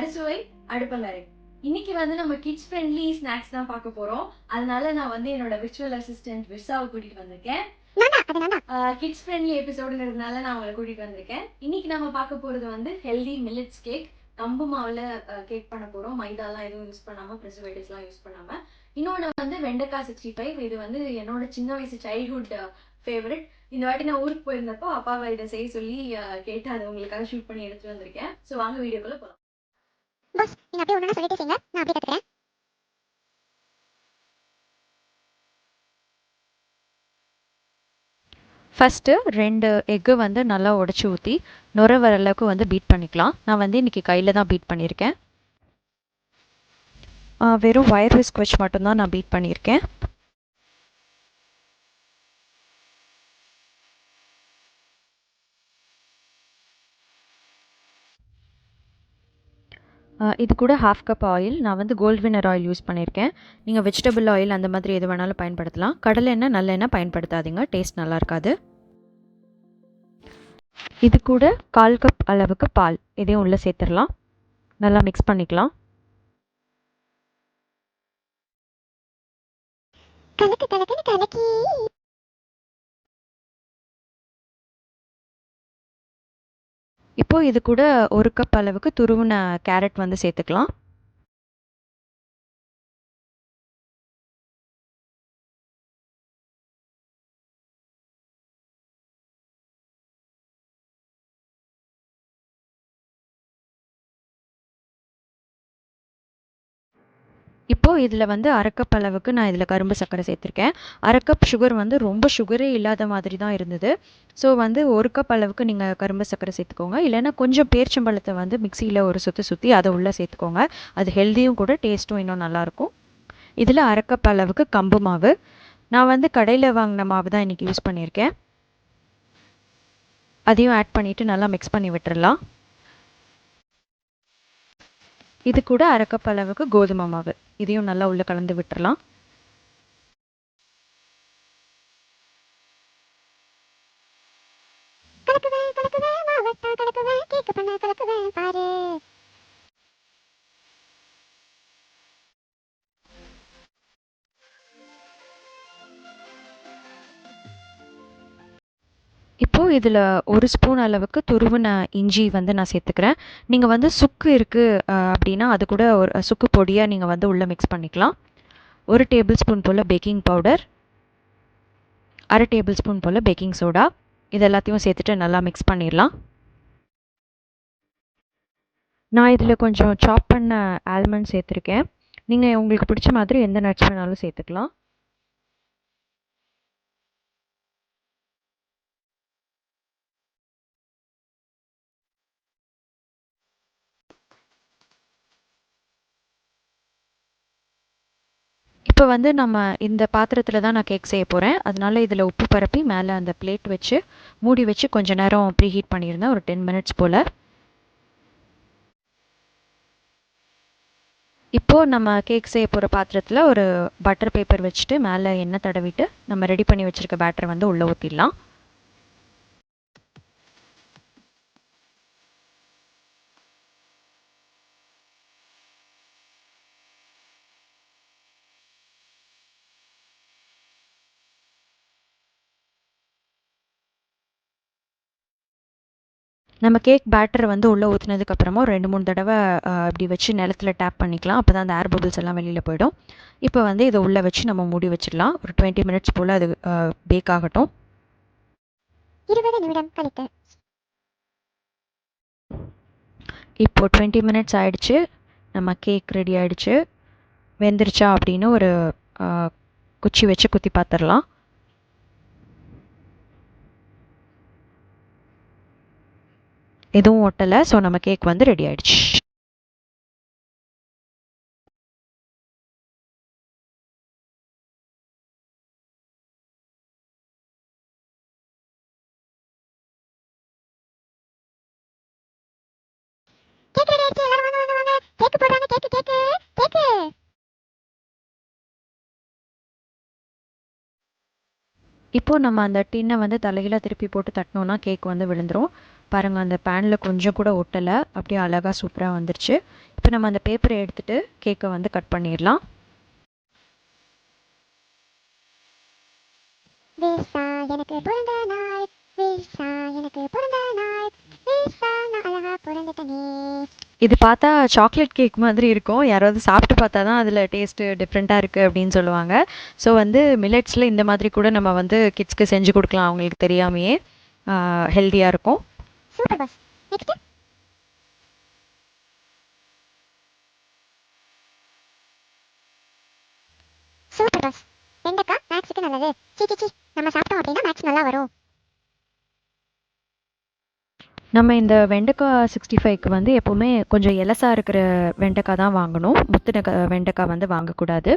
அறுசுவை அடுப்பங்கரை இன்னைக்கு வந்து நம்ம கிட்ஸ் ஃப்ரெண்ட்லி ஸ்நாக்ஸ் தான் பார்க்க போறோம். அதனால நான் வந்து என்னோட விர்ச்சுவல் அசிஸ்டன்ட் விர்சாவை கூட்டிட்டு வந்திருக்கேன். கிட்ஸ் ஃப்ரெண்ட்லி எபிசோடுங்கிறதுனால நான் அவங்களை கூட்டிட்டு வந்திருக்கேன். இன்னைக்கு நம்ம பார்க்க போறது வந்து ஹெல்தி மில்லட்ஸ் கேக் கம்பு மாவுல கேக் பண்ண போறோம். மைதாலாம் எதுவும் யூஸ் பண்ணாம ப்ரிசர்வேட்டிவ்ஸ்லாம் யூஸ் பண்ணாம. இன்னொன்று வந்து வெண்டைக்காய் சிக்ஸ்டி ஃபைவ் இது வந்து என்னோட சின்ன வயசு சைல்ட்ஹுட் ஃபேவரட் இந்த வாட்டி நான் ஊருக்கு போயிருந்தப்போ அப்பாவை இதை செய்ய சொல்லி கேட்டு அதை உங்களுக்காக ஷூட் பண்ணி எடுத்துட்டு வந்திருக்கேன். ஸோ வாங்க வீடியோக்குள்ள போகலாம் நீங்க அப்படியே ஒண்ணு சொல்லிட்டே செய்யுங்க நான் அப்படியே கத்துக்கிறேன். ஃபஸ்ட்டு ரெண்டு எக்கு வந்து நல்லா உடச்சி ஊற்றி நுர வர அளவுக்கு வந்து பீட் பண்ணிக்கலாம். நான் வந்து இன்றைக்கி கையில் தான் பீட் பண்ணியிருக்கேன். வெறும் ஒயர் விஸ்க் வச்சு மட்டும்தான் நான் பீட் பண்ணியிருக்கேன். இது கூட ஹாஃப் கப் ஆயில் நான் வந்து கோல்ட் வினர் ஆயில் யூஸ் பண்ணியிருக்கேன். நீங்கள் வெஜிடபிள் ஆயில் அந்த மாதிரி எது வேணாலும் பயன்படுத்தலாம். கடலை எண்ணெய் நல்லெண்ணெய் பயன்படுத்தாதீங்க. டேஸ்ட் நல்லா இருக்காது. இது கூட கால் கப் அளவுக்கு பால். இதையும் உள்ளே சேர்த்துடலாம். நல்லா மிக்ஸ் பண்ணிக்கலாம். கலக்கு கலக்குன்னு கலக்கி. இப்போது இது கூட ஒரு கப் அளவுக்கு துருவின கேரட் வந்து சேர்த்துக்கலாம். இப்போது இதில் வந்து அரை கப் அளவுக்கு நான் இதில் கரும்பு சர்க்கரை சேர்த்துருக்கேன். அரை கப் சுகர் வந்து ரொம்ப சுகரே இல்லாத மாதிரி தான் இருந்தது. ஸோ வந்து ஒரு கப் அளவுக்கு நீங்கள் கரும்பு சர்க்கரை சேர்த்துக்கோங்க. இல்லைன்னா கொஞ்சம் பேர்ச்சம்பழத்தை வந்து மிக்சியில் ஒரு சுற்றி சுற்றி அதை உள்ளே சேர்த்துக்கோங்க. அது ஹெல்த்தியும் கூட டேஸ்ட்டும் இன்னும் நல்லாயிருக்கும் இதில் அரை கப் அளவுக்கு கம்பு மாவு. நான் வந்து கடையில் வாங்கின மாவு தான் இன்றைக்கி யூஸ் பண்ணியிருக்கேன். அதையும் ஆட் பண்ணிவிட்டு நல்லா மிக்ஸ் பண்ணி விட்டுறலாம். இது கூட அரை அளவுக்கு கோதுமை மாவு. இதையும் நல்லா உள்ளே கலந்து விட்டுறலாம். கலக்குவேன் கலக்குவேன் மாவட்டம் கலக்குவேன் கேக்கு பண்ண கலக்குவேன் பாரு. இதில் ஒரு ஸ்பூன் அளவுக்கு துருவின இஞ்சி வந்து நான் சேர்த்துக்கிறேன். நீங்கள் வந்து சுக்கு இருக்குது அப்படின்னா அது கூட ஒரு சுக்கு பொடியாக நீங்கள் வந்து உள்ளே மிக்ஸ் பண்ணிக்கலாம். ஒரு டேபிள் ஸ்பூன் போல் பேக்கிங் பவுடர் அரை டேபிள் ஸ்பூன் போல் பேக்கிங் சோடா இது எல்லாத்தையும் சேர்த்துட்டு நல்லா மிக்ஸ் பண்ணிடலாம். நான் இதில் கொஞ்சம் சாப் பண்ண ஆல்மண்ட் சேர்த்துருக்கேன். நீங்கள் உங்களுக்கு பிடிச்ச மாதிரி எந்த நட்ஸ் வேணாலும் சேர்த்துக்கலாம். இப்போ வந்து நம்ம இந்த பாத்திரத்தில் தான் நான் கேக் செய்ய போகிறேன் அதனால இதில் உப்பு பரப்பி மேலே அந்த பிளேட் வச்சு மூடி வச்சு கொஞ்ச நேரம் ப்ரீ ஹீட் பண்ணியிருந்தேன். ஒரு டென் மினிட்ஸ் போல். இப்போது நம்ம கேக் செய்ய போகிற பாத்திரத்தில் ஒரு பட்டர் பேப்பர் வச்சுட்டு மேலே எண்ணெய் தடவிட்டு நம்ம ரெடி பண்ணி வச்சுருக்க பேட்டரை வந்து உள்ளே ஊற்றிடலாம் நம்ம கேக் பேட்டரை வந்து உள்ளே ஊற்றுனதுக்கப்புறமா ஒரு ரெண்டு மூணு தடவை இப்படி வச்சு நிலத்துல டேப் பண்ணிக்கலாம். அப்போ தான் அந்த ஏர் பபிள்ஸ் எல்லாம் வெளியில் போயிடும். இப்போ வந்து இதை உள்ளே வச்சு நம்ம மூடி வச்சிடலாம். ஒரு டுவெண்ட்டி மினிட்ஸ் போல் அது பேக் ஆகட்டும். இருபது நிமிடம் கழித்து. இப்போ டுவெண்ட்டி மினிட்ஸ் ஆயிடுச்சு. நம்ம கேக் ரெடி ஆயிடுச்சு. வெந்துருச்சா அப்படின்னு ஒரு குச்சி வச்சு குத்தி பார்த்துடலாம் எதுவும் ஒட்டலை. ஸோ நம்ம கேக் வந்து ரெடி ஆயிடுச்சு. கேக்கு ரெடி ஆயிடுச்சு. எல்லாரும் வாங்க வாங்க வாங்க. கேக்கு போடுறாங்க. கேக்கு கேக்கு கேக்கு இப்போது நம்ம அந்த டின்னை வந்து தலைகீழாக திருப்பி போட்டு தட்டினோன்னா கேக் வந்து விழுந்துரும். பாருங்கள் அந்த பேனில் கொஞ்சம் கூட ஒட்டலை. அப்படியே அழகாக சூப்பராக வந்துருச்சு. இப்போ நம்ம அந்த பேப்பரை எடுத்துகிட்டு கேக்கை வந்து கட் பண்ணிடலாம். வில்சா எனக்கு பிறந்த நாள். வில்சா எனக்கு பிறந்த நாள். வில்சா நான் அழகா பிறந்துட்டனே. இது பார்த்தா சாக்லேட் கேக் மாதிரி இருக்கும். யாராவது சாப்பிட்டு பார்த்தா தான் அதில் டேஸ்ட்டு டிஃப்ரெண்ட்டாக இருக்குது அப்படின்னு சொல்லுவாங்க. ஸோ வந்து மில்லட்ஸில் இந்த மாதிரி கூட நம்ம வந்து கிட்ஸ்க்கு செஞ்சு கொடுக்கலாம் அவங்களுக்கு தெரியாமையே. ஹெல்த்தியாக இருக்கும். Super boss next super boss வெண்டைக்காய் மேக்ஸுக்கு நல்லது சீ சீ, சீ நம்ம சாப்பிட்டோம் அப்படின்னா மேக்ஸ் நல்லா வரும் நம்ம இந்த வெண்டைக்காய் சிக்ஸ்டி ஃபைவ்க்கு வந்து எப்போவுமே கொஞ்சம் எலசாக இருக்கிற வெண்டைக்காய் தான் வாங்கணும். முத்தின வெண்டைக்காய் வந்து வாங்கக்கூடாது.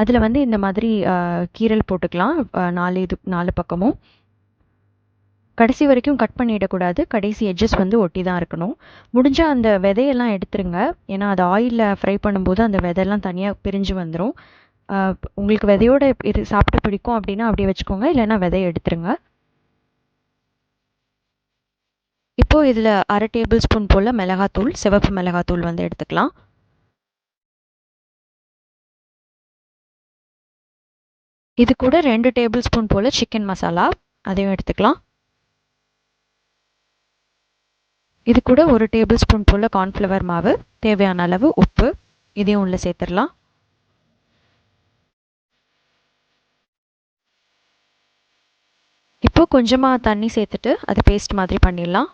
அதில் வந்து இந்த மாதிரி கீரல் போட்டுக்கலாம். நாலு இது நாலு பக்கமும். கடைசி வரைக்கும் கட் பண்ணிடக்கூடாது. கடைசி எட்ஜஸ் வந்து ஒட்டி தான் இருக்கணும். முடிஞ்சால் அந்த விதையெல்லாம் எடுத்துருங்க. ஏன்னா அது ஆயிலில் ஃப்ரை பண்ணும்போது அந்த விதையெல்லாம் தனியாக பிரிஞ்சு வந்துடும் உங்களுக்கு விதையோட இரு சாப்பிட்டு பிடிக்கும் அப்படின்னா அப்படியே வச்சுக்கோங்க. இல்லைன்னா விதையை எடுத்துருங்க. இப்போ இதில் அரை டேபிள் ஸ்பூன் போல் மிளகாத்தூள் சிவப்பு மிளகாத்தூள் வந்து எடுத்துக்கலாம். இது கூட ரெண்டு டேபிள் ஸ்பூன் போல் சிக்கன் மசாலா அதையும் எடுத்துக்கலாம். இது கூட ஒரு டேபிள் ஸ்பூன் போல் கார்ன்ஃப்ளவர் மாவு தேவையான அளவு உப்பு இதையும் உள்ளே சேர்த்துடலாம். இப்போது கொஞ்சமாக தண்ணி சேர்த்துட்டு அது பேஸ்ட் மாதிரி பண்ணிடலாம்.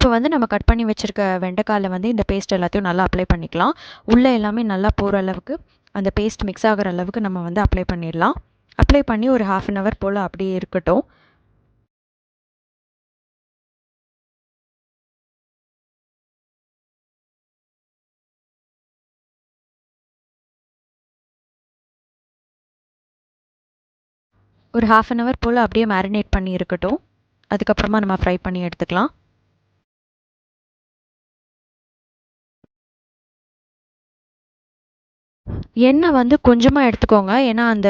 இப்போ வந்து நம்ம கட் பண்ணி வச்சுருக்க வெண்டைக்காயில் வந்து இந்த பேஸ்ட் எல்லாத்தையும் நல்லா அப்ளை பண்ணிக்கலாம். உள்ளே எல்லாமே நல்லா போகிற அளவுக்கு அந்த பேஸ்ட் மிக்ஸ் ஆகிற அளவுக்கு நம்ம வந்து அப்ளை பண்ணிடலாம். அப்ளை பண்ணி ஒரு ஹாஃப் அன் ஹவர் போல் அப்படியே இருக்கட்டும். ஒரு ஹாஃப் அன் ஹவர் போல் அப்படியே மேரினேட் பண்ணி இருக்கட்டும். அதுக்கப்புறமா நம்ம ஃப்ரை பண்ணி எடுத்துக்கலாம். எண்ணெய் வந்து கொஞ்சமாக எடுத்துக்கோங்க. ஏன்னா அந்த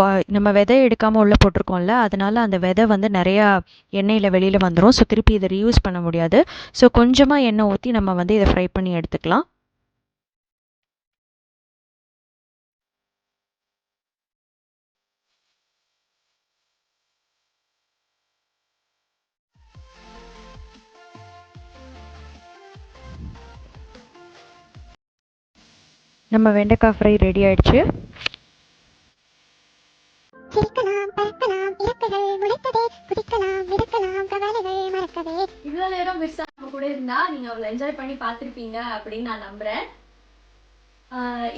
பா- நம்ம விதை எடுக்காமல் உள்ளே போட்டிருக்கோம்ல அதனால் அந்த விதை வந்து நிறையா எண்ணெயில் வெளியில் வந்துடும் ஸோ திருப்பி இதை ரீயூஸ் பண்ண முடியாது. ஸோ கொஞ்சமாக எண்ணெய் ஊற்றி நம்ம வந்து இதை ஃப்ரை பண்ணி எடுத்துக்கலாம். நம்ம வெண்டைக்காய் ஃப்ரை ரெடி ஆயிடுச்சு. சிரிக்கலாம் பறக்கலாம் இறக்கைகள் முளைத்ததே குதிக்கலாம் மிதக்கலாம் கவலைகள் மறக்கவே. இவ்வளோ நேரம் மிஸ் நம்ம கூட இருந்தா நீங்க அவ்வளோ என்ஜாய் பண்ணி பார்த்துருப்பீங்க அப்படின்னு நான் நம்புறேன்.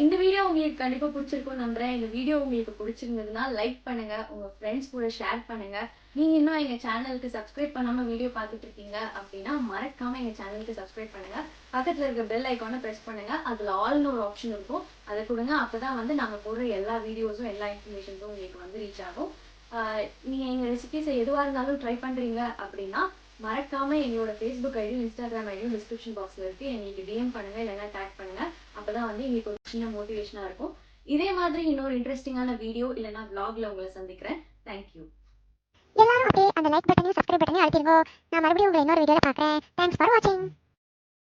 இந்த வீடியோ உங்களுக்கு கண்டிப்பாக பிடிச்சிருக்கும்னு நம்புகிறேன் இந்த வீடியோ உங்களுக்கு பிடிச்சிருந்ததுன்னா லைக் பண்ணுங்கள் உங்கள் ஃப்ரெண்ட்ஸ் கூட ஷேர் பண்ணுங்கள் நீங்கள் இன்னும் எங்கள் சேனலுக்கு சப்ஸ்கிரைப் பண்ணாமல் வீடியோ பார்த்துட்டு இருக்கீங்க அப்படின்னா மறக்காமல் எங்கள் சேனலுக்கு சப்ஸ்கிரைப் பண்ணுங்க. பக்கத்தில் இருக்க பெல் ஐக்கானை ப்ரெஸ் பண்ணுங்கள் அதில் ஆல்னு ஒரு ஆப்ஷன் இருக்கும். அதை கொடுங்க. அப்போ தான் வந்து நாங்கள் போடுற எல்லா வீடியோஸும் எல்லா இன்ஃபர்மேஷன்ஸும் உங்களுக்கு வந்து ரீச் ஆகும். நீங்கள் எங்கள் ரெசிபிஸை எதுவாக இருந்தாலும் ட்ரை பண்ணுறீங்க அப்படின்னா மறக்காமல் எங்களோட ஃபேஸ்புக் ஐடியும் இன்ஸ்டாகிராம் ஐடியும் டிஸ்கிரிப்ஷன் பாக்ஸில் இருக்குது எங்களுக்கு டிஎம் பண்ணுங்கள் இல்லைன்னா டேக் பண்ணுங்கள் அப்போ தான் வந்து எங்களுக்கு ஒரு சின்ன மோட்டிவேஷனாக இருக்கும். இதே மாதிரி இன்னொரு இன்ட்ரெஸ்டிங்கான வீடியோ இல்லைன்னா வ்ளாகில் உங்களை சந்திக்கிறேன். தேங்க்யூ எல்லாரும் அப்படியே அந்த லைக் பட்டனையும் சப்ஸ்கிரைப் பட்டனையும் அழுத்திருங்கோ. நான் மறுபடியும் உங்களை இன்னொரு வீடியோவில் பார்க்குறேன். தேங்க்ஸ் ஃபார் வாட்சிங்